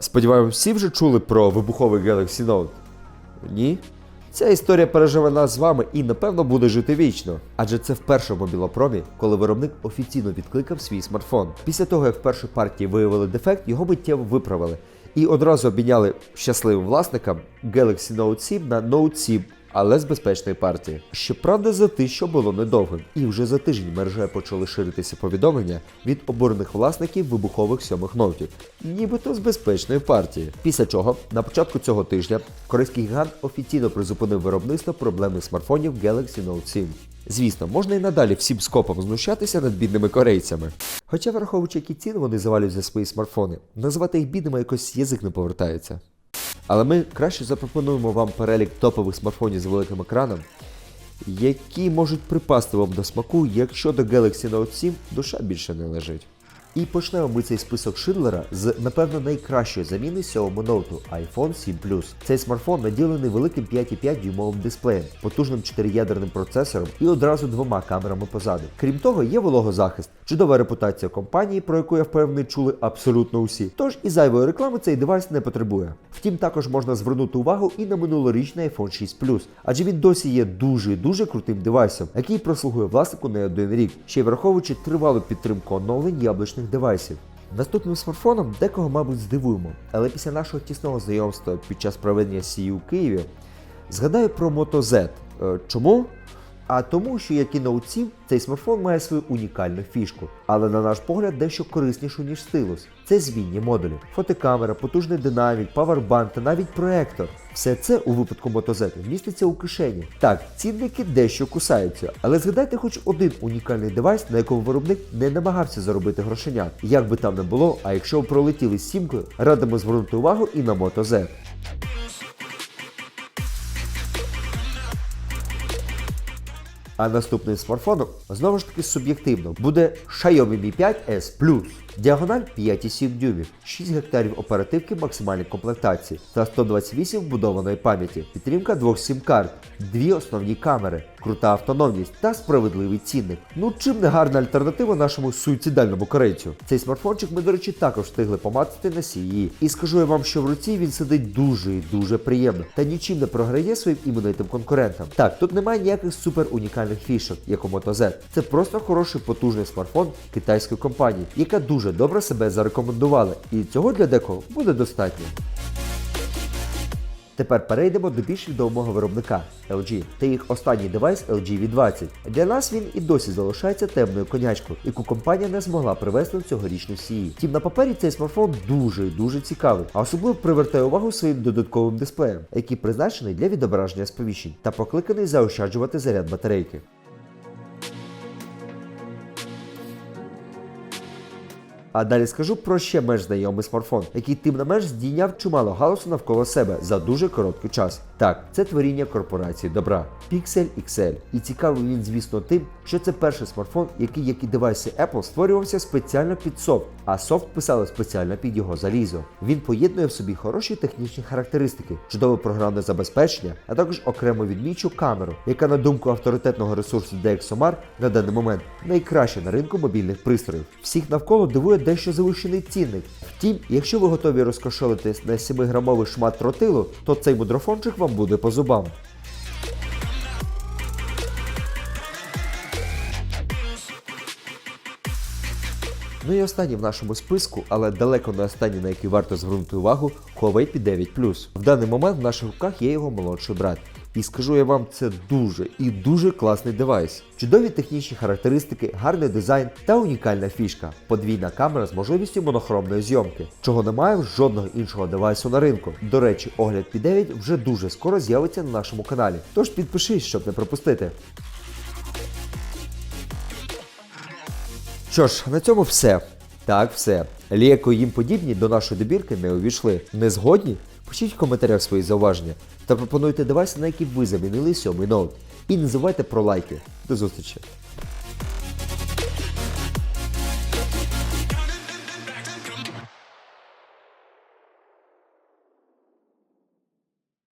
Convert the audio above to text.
Сподіваюся, всі вже чули про вибуховий Galaxy Note? Ні? Ця історія переживе нас з вами і напевно буде жити вічно. Адже це вперше в мобілопромі, коли виробник офіційно відкликав свій смартфон. Після того, як в першій партії виявили дефект, його миттєво виправили і одразу обміняли щасливим власникам Galaxy Note 7 на Note 7, але з безпечної партії. Щоправда, за те, що було недовгим. І вже за тиждень мережею почали ширитися повідомлення від обурених власників вибухових сьомих ноутів, нібито з безпечної партії. Після чого на початку цього тижня корейський гігант офіційно призупинив виробництво проблемних смартфонів Galaxy Note 7. Звісно, можна і надалі всім скопом знущатися над бідними корейцями. Хоча, враховуючи, які ціни вони завалюють за свої смартфони, називати їх бідними якось язик не повертається. Але ми краще запропонуємо вам перелік топових смартфонів з великим екраном, які можуть припасти вам до смаку, якщо до Galaxy Note 7 душа більше не лежить. І почнемо ми цей список Шидлера з, напевно, найкращої заміни сьомому ноуту iPhone 7 Plus. Цей смартфон наділений великим 5,5 дюймовим дисплеєм, потужним 4-ядерним процесором і одразу двома камерами позаду. Крім того, є вологозахист, чудова репутація компанії, про яку я впевнений чули абсолютно усі. Тож і зайвої реклами цей девайс не потребує. Втім, також можна звернути увагу і на минулорічний iPhone 6 Plus, адже він досі є дуже дуже крутим девайсом, який прослугує власнику не один рік, ще й враховуючи тривалу підтримку оновлень яблучних девайсів. Наступним смартфоном декого, мабуть, здивуємо, але після нашого тісного знайомства під час проведення CE у Києві згадаю про Moto Z. Е, Чому? А тому, що як і 7, цей смартфон має свою унікальну фішку, але на наш погляд дещо кориснішу, ніж стилус. Це змінні модулі, фотокамера, потужний динамік, павербанк та навіть проектор. Все це у випадку Z міститься у кишені. Так, цінники дещо кусаються, але згадайте хоч один унікальний девайс, на якому виробник не намагався заробити грошенят. Як би там не було, а якщо пролетіли з сімкою, радимо звернути увагу і на Moto А наступним смартфоном знову ж таки суб'єктивно буде Xiaomi Mi 5 S Plus. Діагональ 5,7 дюймів, 6 гектарів оперативки максимальній комплектації та 128 вбудованої пам'яті, підтримка двох сім-карт, дві основні камери, крута автономність та справедливий цінник. Ну чим не гарна альтернатива нашому суїцидальному корейцю. Цей смартфончик ми, до речі, також встигли помацати на CE. І скажу я вам, що в руці він сидить дуже і дуже приємно та нічим не програє своїм іменитим конкурентам. Так, тут немає ніяких супер унікальних фішок, як у Moto Z. Це просто хороший потужний смартфон китайської компанії, яка дуже добре себе зарекомендувала, і цього для декого буде достатньо. Тепер перейдемо до більш відомого виробника LG та їх останній девайс LG V20. Для нас він і досі залишається темною конячкою, яку компанія не змогла привезти в цьогорічну сії. Тім на папері цей смартфон дуже і дуже цікавий, а особливо привертає увагу своїм додатковим дисплеєм, який призначений для відображення сповіщень та покликаний заощаджувати заряд батарейки. А далі скажу про ще менш знайомий смартфон, який тим не менш здійняв чимало галасу навколо себе за дуже короткий час. Так, це творіння корпорації добра Pixel XL. І цікавий він, звісно, тим, що це перший смартфон, який, як і девайси Apple, створювався спеціально під софт, а софт писали спеціально під його залізо. Він поєднує в собі хороші технічні характеристики, чудове програмне забезпечення, а також окремо відмічу камеру, яка, на думку авторитетного ресурсу DxOMark, на даний момент найкраща на ринку мобільних пристроїв. Всіх навколо дивує дещо завищений цінник. Втім, якщо ви готові розкошелитись на 7-грамовий шмат тротилу, то цей мудрофончик вам буде по зубам. Ну і останній в нашому списку, але далеко не останній, на який варто звернути увагу, Huawei P9 В даний момент в наших руках є його молодший брат. І скажу я вам, це дуже і дуже класний девайс. Чудові технічні характеристики, гарний дизайн та унікальна фішка. Подвійна камера з можливістю монохромної зйомки, чого немає в жодного іншого девайсу на ринку. До речі, огляд P9 вже дуже скоро з'явиться на нашому каналі. Тож підпишись, щоб не пропустити. Що ж, на цьому все. Так, все. Ліко їм подібні до нашої добірки не увійшли. Не згодні? Пишіть в коментарях свої зауваження та пропонуйте девайси, на які ви замінили сьомий ноут. І не забувайте про лайки. До зустрічі!